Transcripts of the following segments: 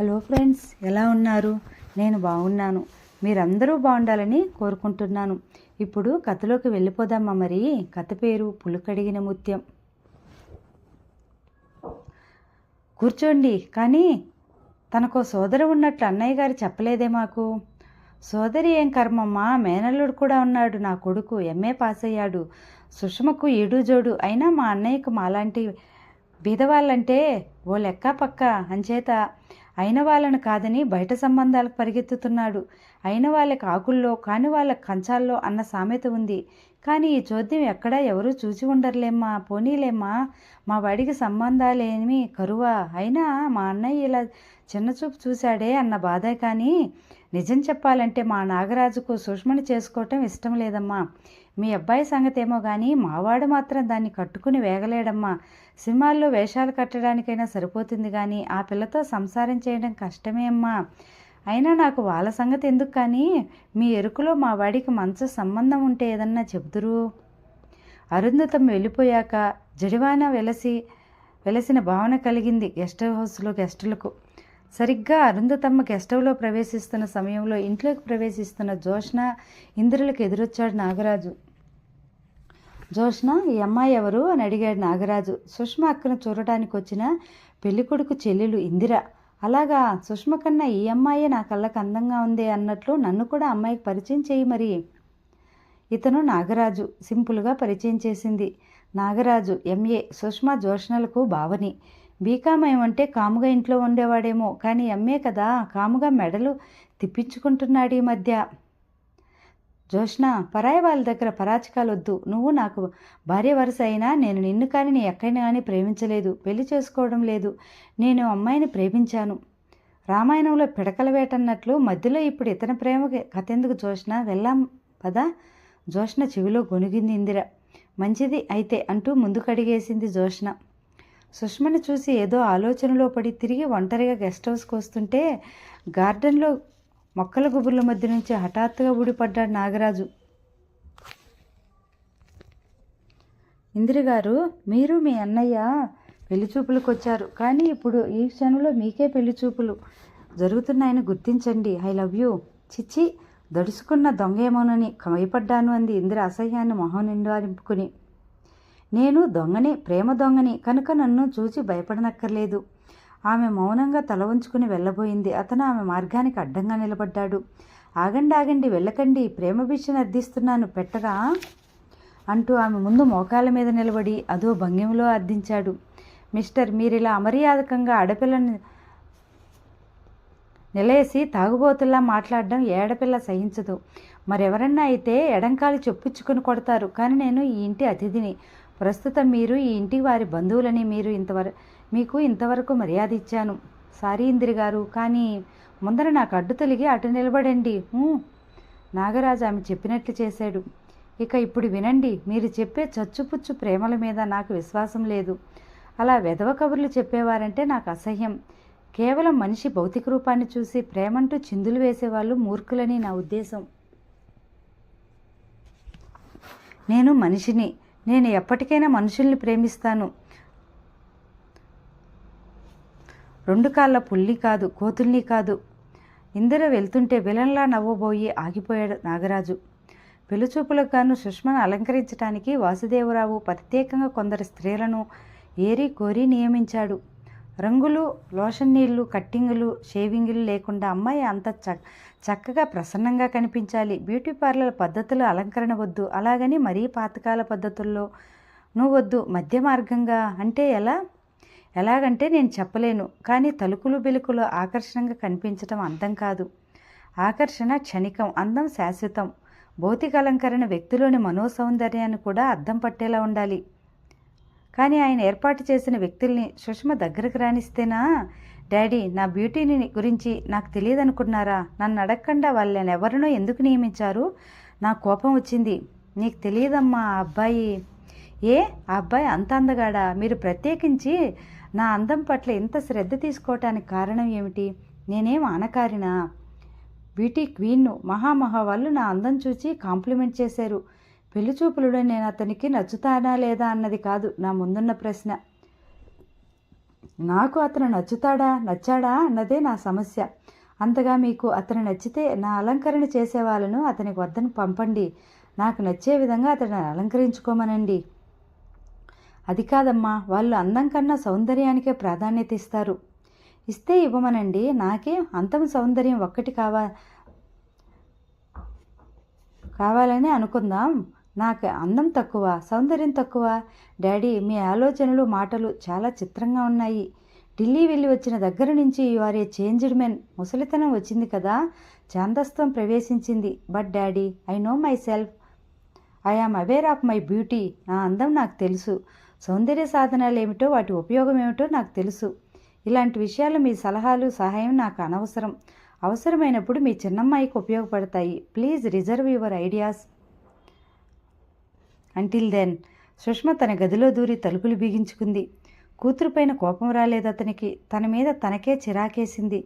Hello friends ఎలా ఉన్నారు? నేను బాగున్నాను. మీరందరూ బాగుండాలని కోరుకుంటున్నాను. ఇప్పుడు కథలోకి వెళ్ళిపోదామా మరి కథ పేరు పులుకడిగిన ముత్యం. కూర్చోండి కానీ తనకో సోదరు ఉన్నట్లు అన్నయ్య గారు చెప్పలేదే మాకు. సోదరి ఏం కర్మమ్మా? మేనల్లుడు కూడా ఉన్నాడు. నా కొడుకు ఎంఏ పాస్ అయ్యాడు సుషమకు ఏడు జోడు. అయినా మా అన్నయ్యకు మాలాంటి బీదవాళ్ళంటే ఓ లెక్క పక్క. అంచేత అయిన వాళ్ళను కాదని బయట సంబంధాలకు పరిగెత్తుతున్నాడు. అయిన వాళ్ళకి ఆకుల్లో కాని వాళ్ళ కంచాల్లో అన్న సామెత ఉంది. కానీ ఈ చోద్యం ఎక్కడా ఎవరూ చూసి ఉండరులేమ్మా పోనీలేమ్మా. మా వాడికి సంబంధాలేమి కరువా? అయినా మా అన్నయ్య ఇలా చిన్నచూపు చూశాడే అన్న బాధ కానీ నిజం చెప్పాలంటే మా నాగరాజుకు సుష్మని చేసుకోవటం ఇష్టం లేదమ్మా. మీ అబ్బాయి సంగతేమో కానీ మావాడు మాత్రం దాన్ని కట్టుకుని వేగలేడమ్మా. సినిమాల్లో వేషాలు కట్టడానికైనా సరిపోతుంది కానీ ఆ పిల్లతో సంసారం చేయడం కష్టమే అమ్మా. అయినా నాకు వాళ్ళ సంగతి ఎందుకు కానీ మీ ఎరుకులో మా వాడికి మంచి సంబంధం ఉంటే ఏదన్నా చెబుదురు. అరుంధతం వెళ్ళిపోయాక జడివాన వెలసి వెలసిన భావన కలిగింది గెస్ట్ హౌస్లో గెస్టులకు. సరిగ్గా అరుంధతమ్మ గెస్ట్ ప్రవేశిస్తున్న సమయంలో ఇంట్లోకి ప్రవేశిస్తున్న జోష్ణ ఇంద్రులకు ఎదురొచ్చాడు నాగరాజు. జోష్ణ ఈ అమ్మాయి ఎవరు? అని అడిగాడు నాగరాజు. సుష్మ అక్కను చూడటానికి వచ్చిన పెళ్ళికొడుకు చెల్లెలు ఇందిర. అలాగా సుష్మ కన్నా ఈ అమ్మాయే నా కళ్ళకు అందంగా ఉంది అన్నట్లు నన్ను కూడా అమ్మాయికి పరిచయం చేయి మరి. ఇతను నాగరాజు సింపుల్గా పరిచయం చేసింది. నాగరాజు ఎంఏ సుష్మ జోష్ణలకు భావని. బీకామ్ ఏమంటే కాముగా ఇంట్లో ఉండేవాడేమో కానీ ఎంఏ కదా కాముగా మెడలు తిప్పించుకుంటున్నాడు ఈ మధ్య. జోష్ణ పరాయి వాళ్ళ దగ్గర పరాచకాలు వద్దు నువ్వు నాకు భార్య వరుస అయినా నేను నిన్ను కానీ నీ ఎక్కడిని కానీ ప్రేమించలేదు. పెళ్ళి చేసుకోవడం లేదు. నేను అమ్మాయిని ప్రేమించాను. రామాయణంలో పిడకల వేటన్నట్లు మధ్యలో ఇప్పుడు ఇతని ప్రేమకి కథ ఎందుకు జోష్న? వెళ్ళాం పదా. జోష్ణ చెవిలో గొనిగింది ఇందిర. మంచిది అయితే అంటూ ముందుకడిగేసింది జోష్ణ సుష్మని చూసి ఏదో ఆలోచనలో పడి తిరిగి ఒంటరిగా గెస్ట్ హౌస్కి వస్తుంటే గార్డెన్లో మొక్కల గుబుర్ల మధ్య నుంచి హఠాత్తుగా ఊడిపడ్డాడు నాగరాజు. ఇందిరగారు మీరు మీ అన్నయ్య పెళ్ళి చూపులకు వచ్చారు కానీ ఇప్పుడు ఈ క్షణంలో మీకే పెళ్ళి చూపులు జరుగుతున్నాయని గుర్తించండి. I love you. చిచ్చి దడుసుకున్న దొంగేమోనని భయపడ్డాను అంది ఇందిర అసహ్యాన్ని మొహం నిండా నింపుకుని. నేను దొంగని ప్రేమ దొంగని. కనుక నన్ను చూసి భయపడనక్కర్లేదు. ఆమె మౌనంగా తల ఉంచుకుని వెళ్ళబోయింది. అతను ఆమె మార్గానికి అడ్డంగా నిలబడ్డాడు. ఆగండి ఆగండి వెళ్ళకండి. ప్రేమ భిక్షను అర్థిస్తున్నాను. పెట్టరా? అంటూ ఆమె ముందు మోకాల మీద నిలబడి అదో భంగిమలో అర్థించాడు. మిస్టర్ మీరిలా అమర్యాదకంగా ఆడపిల్లని నిలేసి తాగుబోతుల్లా మాట్లాడడం ఏడపిల్ల సహించదు. మరెవరన్నా అయితే ఎడంకాలు చొప్పించుకుని కొడతారు. కానీ నేను ఈ ఇంటి అతిథిని. ప్రస్తుతం మీరు ఈ ఇంటి వారి బంధువులని మీరు ఇంతవరకు మీకు ఇంతవరకు మర్యాద ఇచ్చాను. సారీ ఇందిరి గారు కానీ ముందర నాకు అడ్డు తొలిగి అటు నిలబడండి. నాగరాజు ఆమె చెప్పినట్లు చేశాడు. ఇక ఇప్పుడు వినండి మీరు చెప్పే చచ్చుపుచ్చు ప్రేమల మీద నాకు విశ్వాసం లేదు. అలా వెధవ కబుర్లు చెప్పేవారంటే నాకు అసహ్యం. కేవలం మనిషి భౌతిక రూపాన్ని చూసి ప్రేమంటూ చిందులు వేసేవాళ్ళు మూర్ఖులని నా ఉద్దేశం. నేను మనిషిని. నేను ఎప్పటికైనా మనుషుల్ని ప్రేమిస్తాను. రెండు కాళ్ళ పుల్లి కాదు కోతుల్ని కాదు. ఇందిర వెళ్తుంటే విలన్లా నవ్వబోయి ఆగిపోయాడు నాగరాజు. పెలుచూపులకు గాను సుష్మను అలంకరించడానికి వాసుదేవరావు ప్రత్యేకంగా కొందరు స్త్రీలను ఏరి కోరి నియమించాడు. రంగులు లోషన్ నీళ్ళు కట్టింగులు షేవింగులు లేకుండా అమ్మాయి అంత చ చక్కగా ప్రసన్నంగా కనిపించాలి. బ్యూటీ పార్లర్ పద్ధతులు అలంకరణ వద్దు. అలాగని మరీ పాతకాల పద్ధతుల్లో నువ్వు వద్దు. మధ్య మార్గంగా అంటే ఎలా? ఎలాగంటే నేను చెప్పలేను. కానీ తలుకులు బెలుకులు ఆకర్షణంగా కనిపించడం అందం కాదు. ఆకర్షణ క్షణికం అందం శాశ్వతం. భౌతిక అలంకరణ వ్యక్తిలోని మనోసౌందర్యాన్ని కూడా అద్దం పట్టేలా ఉండాలి. కానీ ఆయన ఏర్పాటు చేసిన వ్యక్తుల్ని సుష్మ దగ్గరకు రాణిస్తేనా డాడీ నా బ్యూటీని గురించి నాకు తెలియదు అనుకున్నారా నన్ను అడగకుండా వాళ్ళని ఎవరినో ఎందుకు నియమించారు? నా కోపం వచ్చింది. నీకు తెలియదమ్మా ఆ అబ్బాయి. ఏ? ఆ అబ్బాయి అంత అందగాడా? మీరు ప్రత్యేకించి నా అందం పట్ల ఇంత శ్రద్ధ తీసుకోవటానికి కారణం ఏమిటి? నేనేం ఆనకారినా? బ్యూటీ క్వీన్ను మహామహా వాళ్ళు నా అందం చూచి కాంప్లిమెంట్ చేశారు. పెళ్ళి నేను అతనికి నచ్చుతానా లేదా అన్నది కాదు నా ముందున్న ప్రశ్న. నాకు అతను నచ్చుతాడా నచ్చాడా అన్నదే నా సమస్య. అంతగా మీకు అతను నచ్చితే నా అలంకరణ చేసే వాళ్ళను అతనికి వద్దను పంపండి. నాకు నచ్చే విధంగా అతను అలంకరించుకోమనండి. అది కాదమ్మా వాళ్ళు అందం కన్నా సౌందర్యానికే ప్రాధాన్యత ఇస్తారు. ఇస్తే ఇవ్వమనండి నాకే అంతం సౌందర్యం ఒక్కటి కావా కావాలని అనుకుందాం. నాకు అందం తక్కువ సౌందర్యం తక్కువ. డాడీ మీ ఆలోచనలు మాటలు చాలా చిత్రంగా ఉన్నాయి. ఢిల్లీ వెళ్ళి వచ్చిన దగ్గర నుంచి యు ఏ చేంజ్డ్ మెన్. ముసలితనం వచ్చింది కదా? చాందస్త్వం ప్రవేశించింది. But daddy I know myself I am aware of my beauty. నా అందం నాకు తెలుసు. సౌందర్య సాధనాలు ఏమిటో వాటి ఉపయోగం ఏమిటో నాకు తెలుసు. ఇలాంటి విషయాలు మీ సలహాలు సహాయం నాకు అనవసరం. అవసరమైనప్పుడు మీ చిన్నమ్మాయికి ఉపయోగపడతాయి. Please reserve your ideas. Until then Sushma తన గదిలో దూరి తలుపులు బిగించుకుంది. కూతురుపైన కోపం రాలేదు అతనికి. తన మీద తనకే చిరాకేసింది.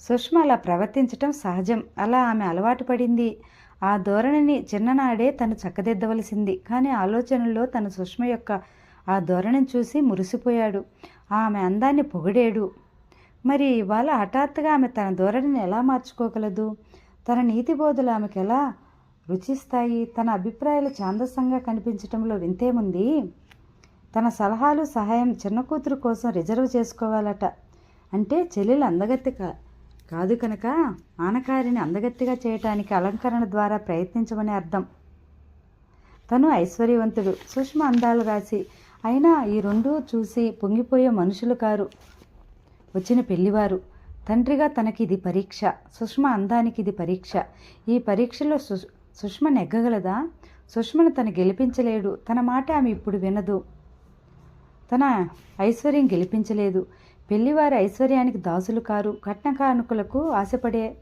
సుష్మ అలా ప్రవర్తించటం సహజం. అలా ఆమె అలవాటు పడింది. ఆ ధోరణిని చిన్ననాడే తను చక్కదిద్దవలసింది. కానీ ఆలోచనల్లో తన సుష్మ యొక్క ఆ ధోరణిని చూసి మురిసిపోయాడు. ఆమె అందాన్ని పొగిడేడు. మరి ఇవాళ హఠాత్తుగా ఆమె తన ధోరణిని ఎలా మార్చుకోగలదు? తన నీతి బోధులు ఆమెకు ఎలా రుచిస్తాయి. తన అభిప్రాయాలు ఛాందస్సంగా కనిపించటంలో వింతేముంది తన సలహాలు సహాయం చిన్న కూతురు కోసం రిజర్వ్ చేసుకోవాలట. అంటే చెల్లెలు అందగత్తి కా- కాదు కనుక ఆనకారిని అందగత్తిగా చేయటానికి అలంకరణ ద్వారా ప్రయత్నించమని అర్థం. తను ఐశ్వర్యవంతుడు. సుష్మ అందాలు రాసి అయినా ఈ రెండు చూసి పొంగిపోయే మనుషులు కారు. వచ్చిన పెళ్ళివారు. తండ్రిగా తనకి ఇది పరీక్ష. సుష్మ అందానికి ఇది పరీక్ష. ఈ పరీక్షలో సు సుష్మ నెగ్గగలదా? సుష్మను తను గెలిపించలేడు. తన మాట ఆమె ఇప్పుడు వినదు. తన ఐశ్వర్యం గెలిపించలేదు. పెళ్ళివారి ఐశ్వర్యానికి దాసులు కారు. కట్న కానుకలకు ఆశపడే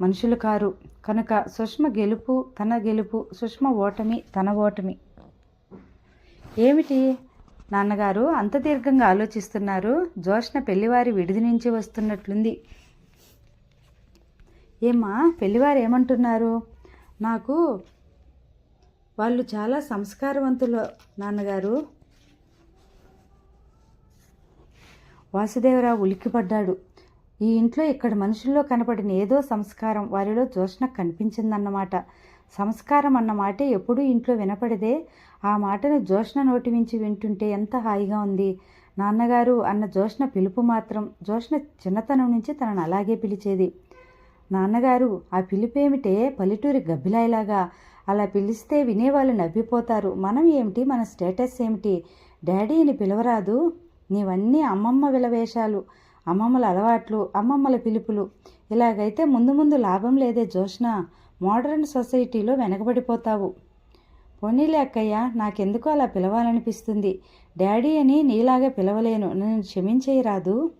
మనుషులు కారు. కనుక సుష్మ గెలుపు తన గెలుపు సుష్మ ఓటమి తన ఓటమి. ఏమిటి నాన్నగారు అంత దీర్ఘంగా ఆలోచిస్తున్నారు? జోష్న పెళ్ళివారి విడిది నుంచి వస్తున్నట్లుంది. ఏమ్మా పెళ్ళివారు ఏమంటున్నారు? నాకు వాళ్ళు చాలా సంస్కారవంతులు నాన్నగారు. వాసుదేవరావు ఉలిక్కిపడ్డాడు. ఈ ఇంట్లో ఇక్కడ మనుషుల్లో కనపడిన ఏదో సంస్కారం వారిలో జోష్ణ కనిపించిందన్నమాట. సంస్కారం అన్న మాటే ఎప్పుడూ ఇంట్లో వినపడదే. ఆ మాటను జోష్ణ నోటి నుంచి వింటుంటే ఎంత హాయిగా ఉంది. నాన్నగారు అన్న జోష్ణ పిలుపు మాత్రం జోష్ణ చిన్నతనం నుంచి తనను అలాగే పిలిచేది. నాన్నగారు ఆ పిలిపేమిటే పల్లెటూరి గబ్బిలాయిలాగా. అలా పిలిస్తే వినేవాళ్ళు నవ్విపోతారు. మనం ఏమిటి? మన స్టేటస్ ఏమిటి? డాడీని పిలవరాదు. నీవన్నీ అమ్మమ్మ విలవేషాలు. అమ్మమ్మల అలవాట్లు అమ్మమ్మల పిలుపులు. ఇలాగైతే ముందు ముందు లాభం లేదే జోష్న మోడర్న్ సొసైటీలో వెనకబడిపోతావు. పోనీలే అక్కయ్య నాకెందుకో అలా పిలవాలనిపిస్తుంది. డాడీ అని నీలాగా పిలవలేను. నన్ను క్షమించేయరాదు.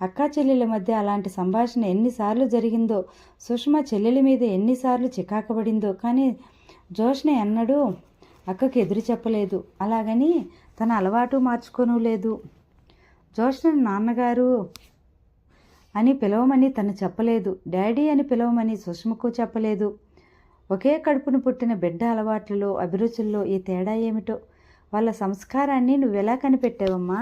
అక్కా చెల్లెల మధ్య అలాంటి సంభాషణ ఎన్నిసార్లు జరిగిందో సుష్మా చెల్లెలి మీద ఎన్నిసార్లు చికాకబడిందో కానీ జోష్ణ ఎన్నడూ అక్కకు ఎదురు చెప్పలేదు. అలాగని తన అలవాటు మార్చుకోను లేదు జోష్ణ నాన్నగారు అని పిలవమని తను చెప్పలేదు. డాడీ అని పిలవమని సుష్మకు చెప్పలేదు. ఒకే కడుపును పుట్టిన బిడ్డ అలవాట్లలో అభిరుచుల్లో ఈ తేడా ఏమిటో వాళ్ళ సంస్కారాన్ని నువ్వెలా కనిపెట్టావమ్మా?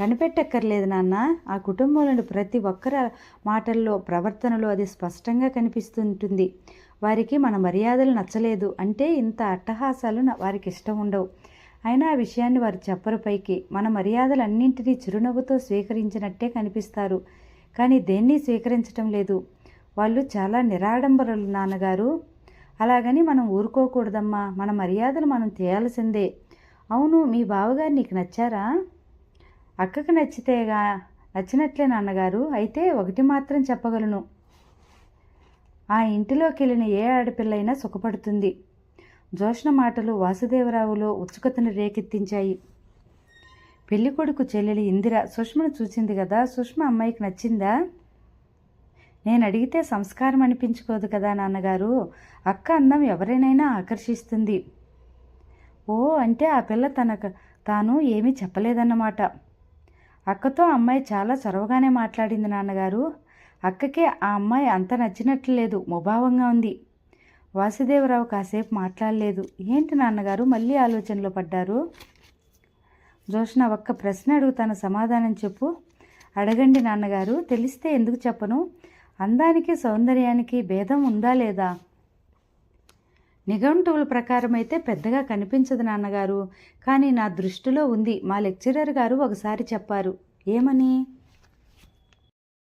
కనిపెట్టక్కర్లేదు నాన్న. ఆ కుటుంబంలోని ప్రతి ఒక్కరి మాటల్లో ప్రవర్తనలో అది స్పష్టంగా కనిపిస్తుంటుంది. వారికి మన మర్యాదలు నచ్చలేదు అంటే ఇంత అట్టహాసాలు వారికి ఇష్టం ఉండవు. అయినా ఆ విషయాన్ని వారు చెప్పరు పైకి. మన మర్యాదలన్నింటినీ చిరునవ్వుతో స్వీకరించినట్టే కనిపిస్తారు. కానీ దేన్ని స్వీకరించటం లేదు. వాళ్ళు చాలా నిరాడంబరులు నాన్నగారు. అలాగని మనం ఊరుకోకూడదమ్మా. మన మర్యాదలు మనం చేయాల్సిందే అవును మీ బావగారు నీకు నచ్చారా? అక్కకు నచ్చితేగా నచ్చినట్లే నాన్నగారు అయితే ఒకటి మాత్రం చెప్పగలను. ఆ ఇంటిలోకి వెళ్ళిన ఏ ఆడపిల్లైనా సుఖపడుతుంది. జోష్ణ మాటలు వాసుదేవరావులో ఉత్సుకతను రేకెత్తించాయి. పెళ్ళికొడుకు చెల్లెలి ఇందిర సుష్మను చూసింది కదా సుష్మ అమ్మాయికి నచ్చిందా? నేను అడిగితే సంస్కారం అనిపించుకోదు కదా నాన్నగారు అక్క అందం ఎవరినైనా ఆకర్షిస్తుంది. ఓ అంటే ఆ పిల్ల తనకు తాను ఏమీ చెప్పలేదన్నమాట. అక్కతో అమ్మాయి చాలా చొరవగానే మాట్లాడింది నాన్నగారు. అక్కకే ఆ అమ్మాయి అంత నచ్చినట్లు లేదు ముభావంగా ఉంది. వాసుదేవరావు కాసేపు మాట్లాడలేదు. ఏంటి నాన్నగారు మళ్ళీ ఆలోచనలో పడ్డారు? జోష్ణ ఒక్క ప్రశ్న అడుగుతాను సమాధానం చెప్పు. అడగండి నాన్నగారు తెలిస్తే ఎందుకు చెప్పను? అందానికి సౌందర్యానికి భేదం ఉందా లేదా? నిఘంటువుల ప్రకారం అయితే పెద్దగా కనిపించదు నాన్నగారు. కానీ నా దృష్టిలో ఉంది. మా లెక్చరర్ గారు ఒకసారి చెప్పారు. ఏమని?